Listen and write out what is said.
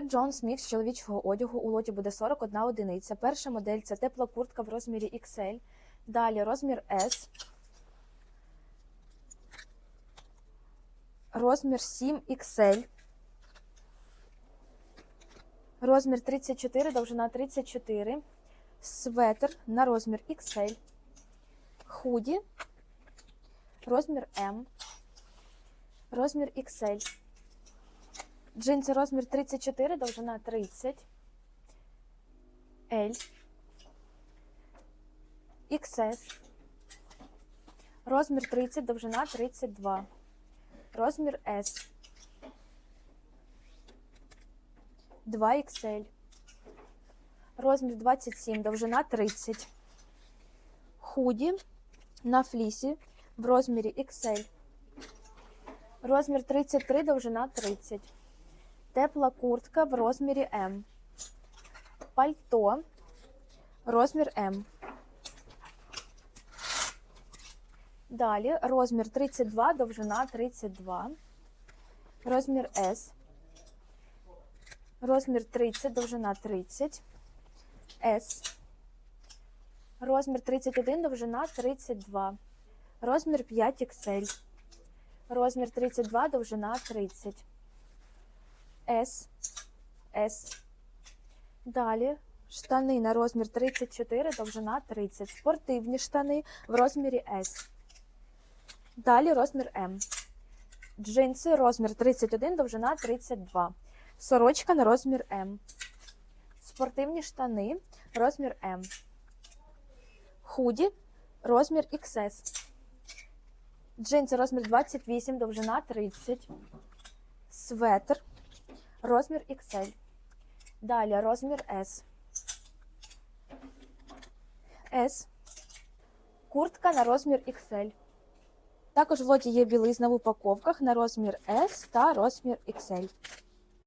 Джон Сміт з чоловічого одягу у лоті буде 41 одиниця. Перша модель це тепла куртка в розмірі XL. Далі розмір S. Розмір 7XL. Розмір 34, довжина 34. Светр на розмір XL. Худі. Розмір M. Розмір XL. Джинси розмір 34, довжина 30. L. XS. Розмір 30, довжина 32. Розмір S. 2XL. Розмір 27, довжина 30. Худі на флісі в розмірі XL. Розмір 33, довжина 30. Тепла куртка в розмірі М. Пальто. Розмір М. Далі розмір 32, довжина 32. Розмір С. Розмір 30, довжина 30. С. Розмір 31, довжина 32. Розмір 5 XL. Розмір 32, довжина 30. S, S. Далі штани на розмір 34, довжина 30. Спортивні штани в розмірі S. Далі розмір M. Джинси розмір 31, довжина 32. Сорочка на розмір M. Спортивні штани розмір M. Худі розмір XS. Джинси розмір 28, довжина 30. Светр Розмір XL. Далі розмір S. S. Куртка на розмір XL. Також в лоті є білизна в упаковках на розмір S та розмір XL.